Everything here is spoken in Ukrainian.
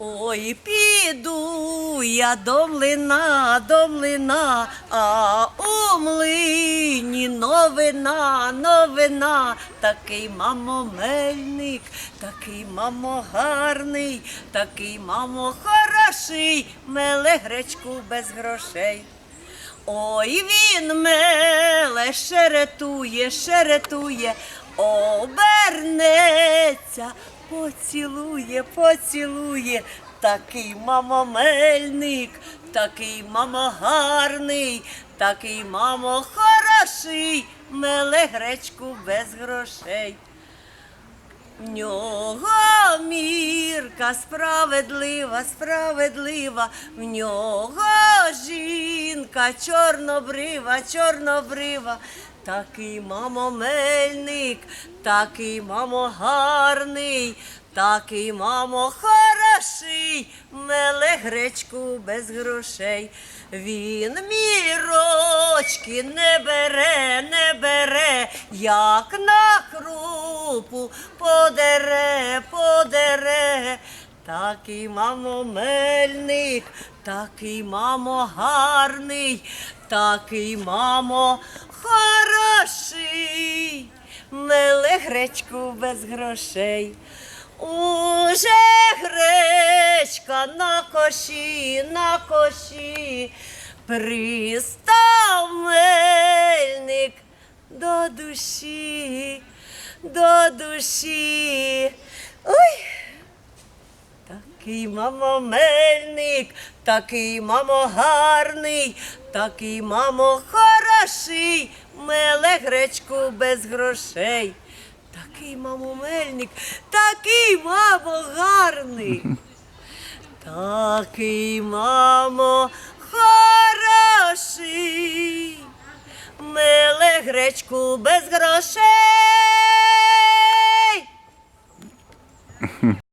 Ой, піду я до млина, до млина, а у млині новина, новина, такий мамо мельник, такий мамо гарний, такий мамо хороший, меле гречку без грошей. Ой, він меле шеретує, шеретує, обернеться, поцілує, поцілує. Такий мамо мельник, такий мамо гарний, такий мамо хороший, меле гречку без грошей. В нього мірка справедлива, справедлива, в нього жінка чорнобрива, чорнобрива. Такий мамо мельник, такий мамо гарний, такий мамо хороший, меле гречку без грошей. Він мірочки не бере, не бере, як на крупу подере, подере. Такий мамо мельник, такий мамо гарний, такий мамо хороший, меле гречку без грошей. Уже гречка на коші, на коші, пристав мельник до душі, до душі. Ой! Такий мамо мельник, такий мамо гарний, такий мамо хороший, меле гречку без грошей. Такий мамо мельник, такий мамо гарний. Такий мамо хороший, меле гречку без грошей.